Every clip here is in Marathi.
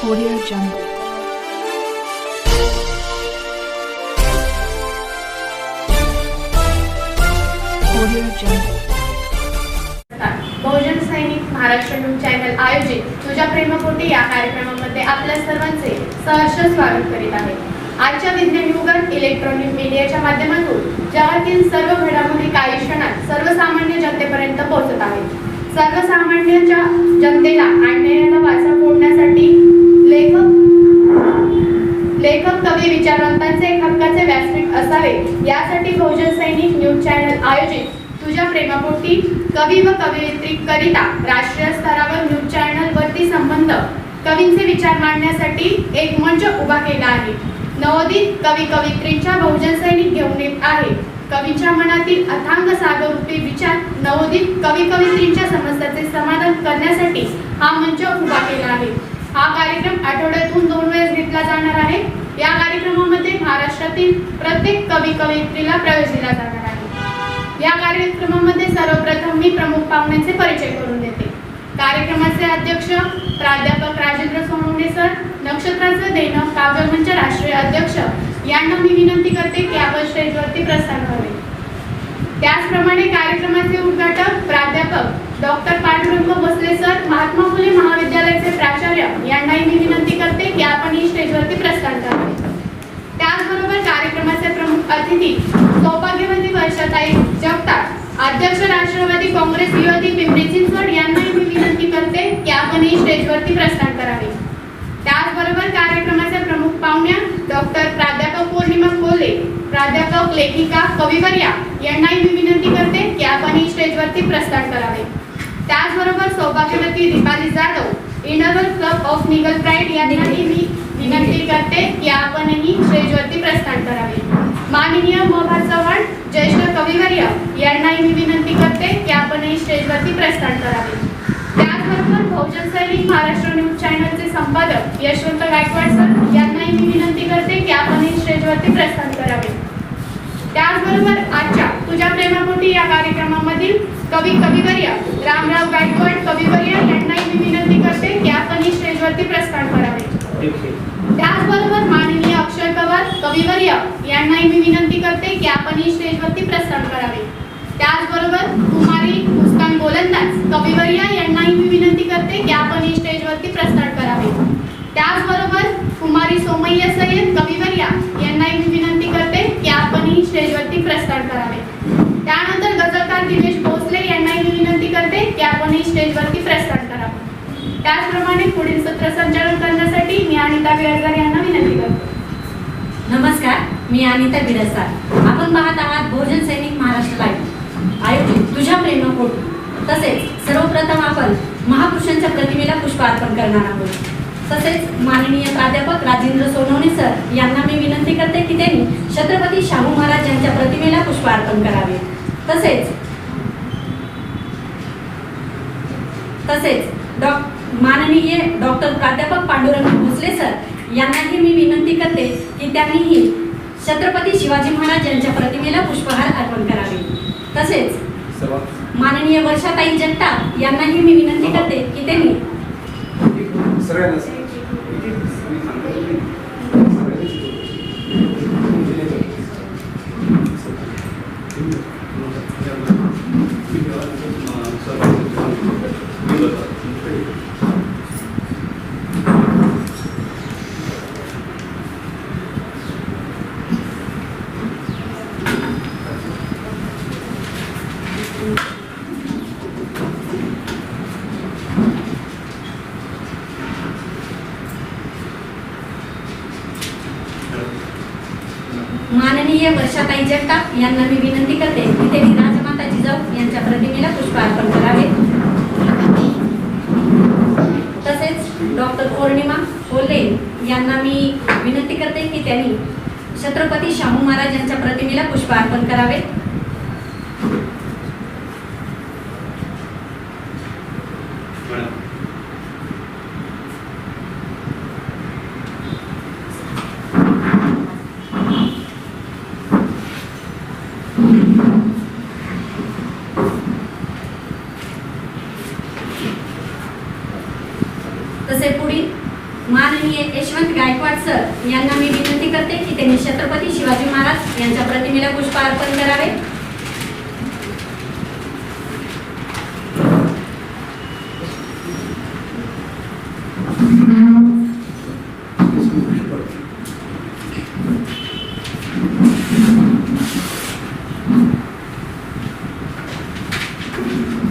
Audio Jungle. Audio Jungle. बहुजन सैनिक महाराष्ट्र न्यूज चॅनल आयोजित तुझ्या प्रेमपोटी या कार्यक्रमामध्ये आपल्या सर्वांचे सहर्ष स्वागत करीत आहे आजच्या विज्ञान युगात इलेक्ट्रॉनिक मीडियाच्या माध्यमातून जगातील सर्व घडामोडी काही क्षणात सर्वसामान्य जनतेपर्यंत पोहोचत आहेत सर्वसामान्यांच्या जनतेला अन्यायाला लेखक एक हक्काचे व्यासपीठ असावे. यासाठी बहुजन सैनिक न्यूज चॅनल आयोजित. तुझ्या प्रेमापोटी कवी व कवयित्री करिता राष्ट्रीय स्तरावर न्यूज चॅनल वरती संबंध. कवींचे विचार मांडण्यासाठी एक मंच उभा केला आहे. नवोदित कवी कवित्रींच्या बहुजन सैनिक घेऊन येत आहे. कवींच्या मनातील अथांग सागररूपी विचार नवोदित कवी कवित्रींच्या समस्याचे समाधान करण्यासाठी हा मंच उभा केला आहे. हा कार्यक्रम आठवड्यातून दोन वेळेस घेतला जाणार आहे. या कार्यक्रमामध्ये महाराष्ट्रातील प्रत्येक कवी कवयित्रीला प्रवेश दिला जाणार आहे. या कार्यक्रमामध्ये सर्वप्रथम मी प्रमुख पाहुण्यांचे परिचय करून देते. कार्यक्रमाचे अध्यक्ष प्राध्यापक राजेंद्र सोमवणे सर नक्षत्राचं देणं काव्यमंच राष्ट्रीय अध्यक्ष यांना मी विनंती करते की आपण स्टेजवरती प्रस्थान व्हावे त्याचप्रमाणे कार्यक्रमाचे उद्घाटक प्राध्यापक डॉक्टर पांडुरंग बसले सर महात्मा फुले महाविद्यालयाचे प्राचार्य यांनाही मी विनंती करते की आपण ही स्टेजवरती प्रस्थान करावे. त्याचबरोबर कार्यक्रमाचे प्रमुख अतिथी सौभाग्यवती वर्षाताई जगताप अध्यक्ष राष्ट्रवादी काँग्रेस युवती पिंपरी चिंचवड यांनाही मी विनंती करते की आपण ही स्टेजवरती प्रस्थान करावे. त्याचबरोबर कार्यक्रमाच्या प्रमुख पाहुण्या डॉक्टर प्राध्यापक पौर्णिमा कोले प्राध्यापक लेखिका कविवर्या यांनाही मी विनंती करते की आपण ही स्टेजवरती प्रस्थान करावे. त्याचबरोबर सौभाग्यवती Deepali Jadhav inner wheel club of निगल प्राईड यांनाही मी विनंती करते की आपणही स्टेजवरती प्रस्थान करावे. माननीय मोहन चव्हाण ज्येष्ठ कविवर्य यांनाही मी विनंती करते की आपणही स्टेजवरती प्रस्थान करावे. त्याचबरोबर बहुजन सैनिक महाराष्ट्र न्यूज चॅनलचे संपादक यशवंत गायकवाड सर यांनाही मी विनंती करते की आपणही स्टेजवरती प्रस्थान करावे. त्याचबरोबर आजच्या तुझ्या प्रेमापोटी या कार्यक्रमामधील कवी कविवर्य रामराव गायकवाड कविवर्य यांनाही मी विनंती करते की आपणही स्टेजवरती प्रस्थान करावे. त्याचबरोबर माननीय अक्षय पवार कविवर्य यांनाही मी विनंती करते की आपण ही स्टेजवरती प्रस्थान करावे. त्याचबरोबर कुमारी मुस्कान गोलंदाज कविवर्य यांनाही मी विनंती करते की आपण ही स्टेजवरती प्रस्थान करावे. त्याचबरोबर कुमारी सोमय्या सय्यद कविवर्या यांनाही आपणही स्टेजवरती प्रस्थान करावे. त्यानंतर गजलकार दिनेश भोसले यांनाही विनंती करते की आपण ही स्टेजवरती प्रस्थान करावं. त्याचप्रमाणे पुढील सत्र संचालन करण्यासाठी मी अनिता बिराजदार यांना विनंती करते. नमस्कार मी अनिता बिरसार आपण पाहत आहात भोजन सैनिक महाराष्ट्र लाईव्ह. आयोजित तुझ्या प्रेमापोटी तसेच सर्वप्रथम आपण महापुरुषांच्या प्रतिमेला पुष्प अर्पण करणार आहोत. तसेच माननीय प्राध्यापक राजेंद्र सोनवणे सर यांना मी विनंती करते की त्यांनी छत्रपती शाहू महाराज यांच्या प्रतिमेला पुष्प अर्पण करावे. तसेच तसेच डॉ माननीय डॉक्टर प्राध्यापक पांडुरंग भोसले सर यांनाही मी विनंती करते की त्यांनीही छत्रपती शिवाजी महाराज यांच्या प्रतिमेला पुष्पहार अर्पण करावे. तसेच माननीय वर्षाताई जगताप यांनाही मी विनंती करते की त्यांनी सगळ्यांना माननीय वर्षाताई जगताप यांना मी विनंती करते की त्यांनी राजमाता जिजाऊ यांच्या प्रतिमेला पुष्प अर्पण करावे. तसेच डॉक्टर पौर्णिमा कोल्हे यांना मी विनंती करते की त्यांनी छत्रपती शाहू महाराज यांच्या प्रतिमेला पुष्प अर्पण करावे. तसे पुढील माननीय यशवंत गायकवाड सर यांना मी विनंती करते की त्यांनी छत्रपती शिवाजी महाराज यांच्या प्रतिमेला पुष्प अर्पण करावे.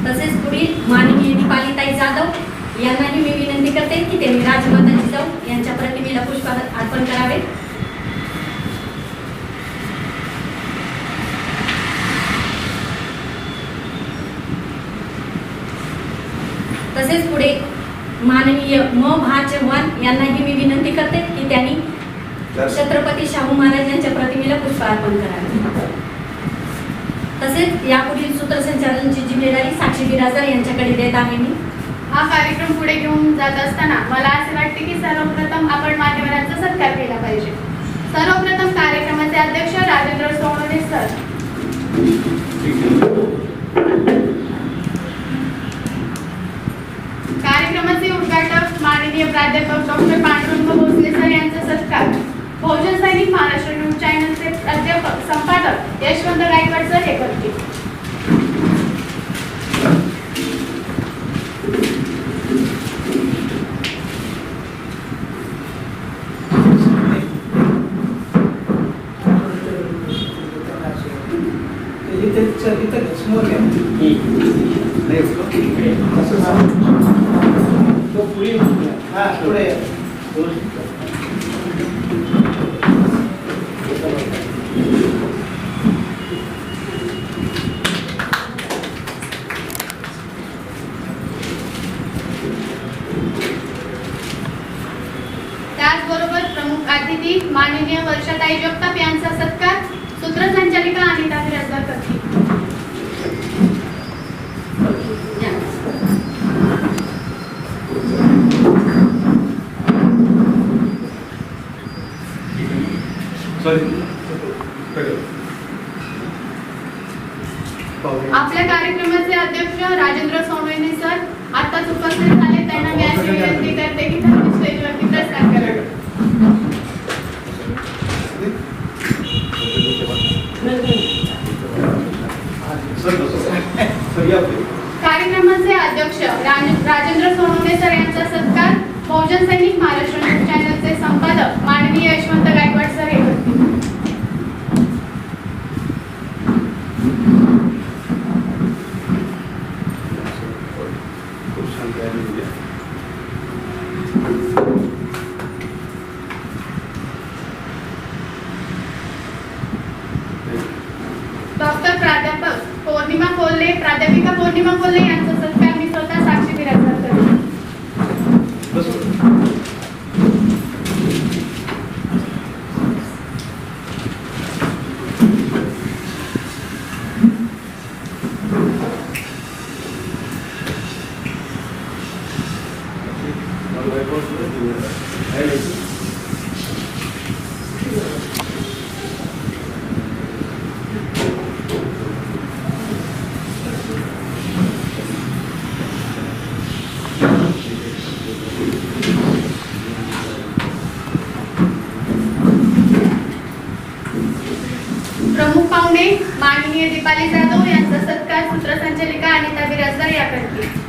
तसेच पुढील माननीय दीपालीताई जाधव यांनाही करते की त्यांनी राजमाता जिजाऊ यांच्या प्रतिमेला पुष्पहार अर्पण करावे. तसेच पुढे माननीय म. भा. चव्हाण यांनाही मी विनंती करते की त्यांनी छत्रपती शाहू महाराज यांच्या प्रतिमेला पुष्प अर्पण करावे. तसेच यापुढील सूत्रसंचालनची जिम्मेदारी साक्षी बिराजदार यांच्याकडे देत आहे मी. हा कार्यक्रम पुढे घेऊन जात असताना मला असे वाटते की सर्वप्रथम आपण मान्यवरांचा सत्कार केला पाहिजे. सर्वप्रथम कार्यक्रमाचे अध्यक्ष राजेंद्र सोनवणे सर. कार्यक्रमाचे उद्घाटक माननीय प्राध्यापक डॉक्टर पांडुरंग भोसले सर यांचा सत्कार. बहुजन सैनिक महाराष्ट्र न्यूज चॅनलचे प्राध्यापक संपादक यशवंत गायकवाड सर हे करतील. त्याचबरोबर प्रमुख अतिथी माननीय वर्षाताई जगताप यांचा सत्कार सूत्रसंचालिका अनिता बिराजदार करतील. आपल्या कार्यक्रमाचे अध्यक्ष राजेंद्र सोनवणे सर आताच उपस्थित झाले त्यांना मी अशी विनंती करते की त्यांनी स्टेजवरती प्रसार करावे कार्यक्रमाचे अध्यक्ष राज- राजेंद्र सोनवणे सर यांचा सत्कार बहुजन सैनिक महाराष्ट्र न्यूज चॅनलचे संपादक माननीय यशवंत गायकवाड सर हे करतील खूप शांती आहे म्हणजे. डॉक्टर प्राध्यापक पौर्णिमा कोल्हे प्राध्यापिका पौर्णिमा कोल्हे यांचा सत्कार मी स्वतः साक्षी बिराजदार करते बस. मला बायकोवर सुद्धा दिलं. आहे ना? प्रमुख पाहुणे माननीय दीपाली जाधव यांचा सत्कार सूत्रसंचालिका अनिता बिराजदार या करतील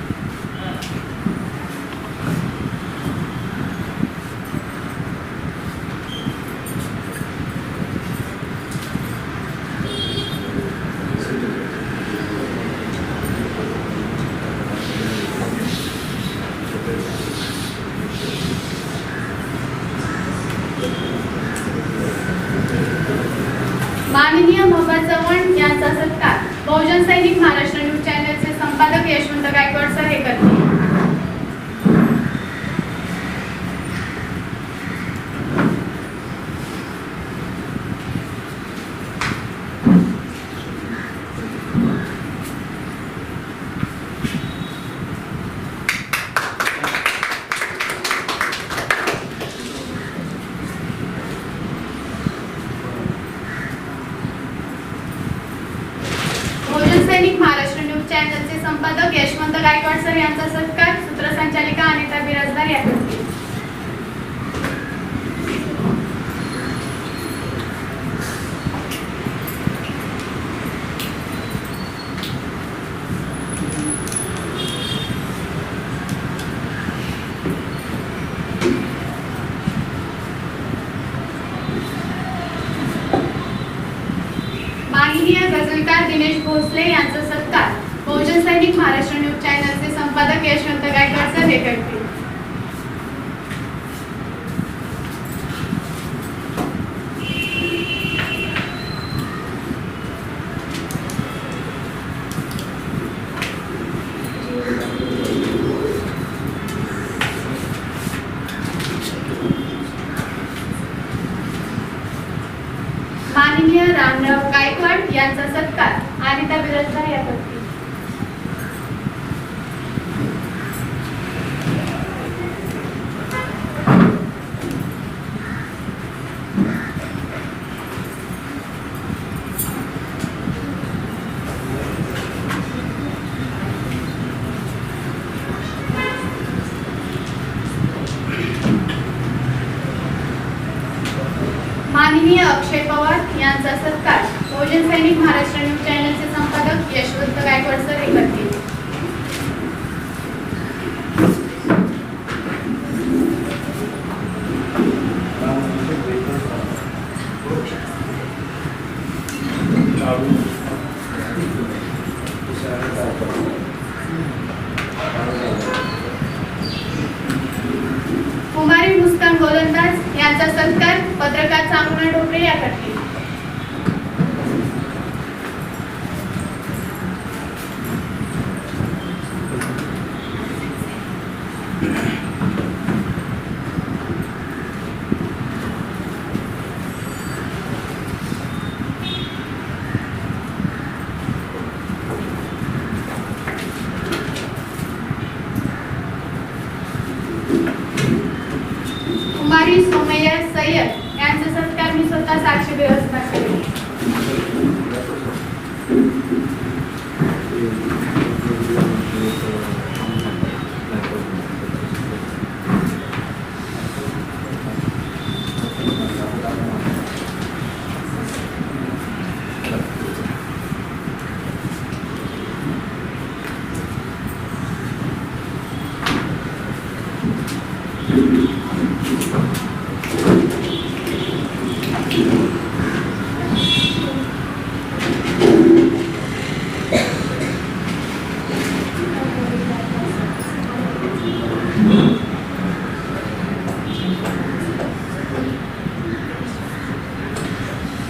संपादक यशवंत गायकवाड सर यांचा सत्कार सूत्रसंचालिका अनिता बिराजदार यांनी दिनेश भोसले यांचं बहुजन सैनिक महाराष्ट्र न्यूज चॅनलचे संपादक यशवंत गायकवाड सर हे करतील. माननीय रामराव गायकवाड यांचा सत्कार अनिता बिरजदार या करतील माननीय अक्षय पवार यांचा सत्कार बहुजन सैनिक महाराष्ट्र न्यूज चॅनलचे संपादक यशवंत गायकवाड सर हे करतील. कुमारी मुस्कान गोलंदाज यांचा सत्कार पत्रकार चांगला ढोकळे या करतील कुमारी सोमय्या सय्यद यांचा सत्कार मी स्वतः साक्षी व्यवस्था करेन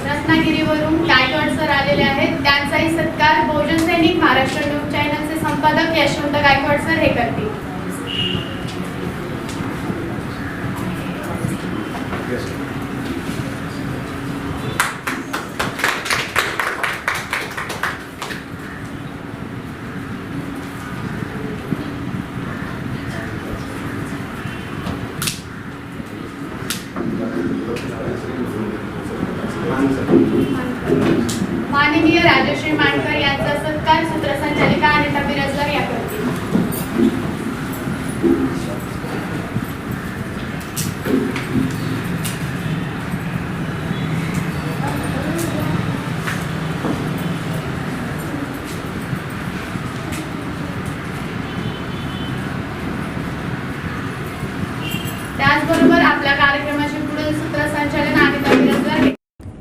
रत्नागिरीवरून गायकवाड सर आलेले आहेत नमस्कार बहुजन सैनिक महाराष्ट्र न्यूज चॅनलचे संपादक यशवंत गायकवाड सर हे करतील Yes. माननीय राजश्री मांडकर यांचा सत्कार सूत्रसंचालिका अनिता बिरजकर या करतील त्याचबरोबर आपल्या कार्यक्रमाचे पुढील सूत्रसंचालन अनिता बिरजकर हे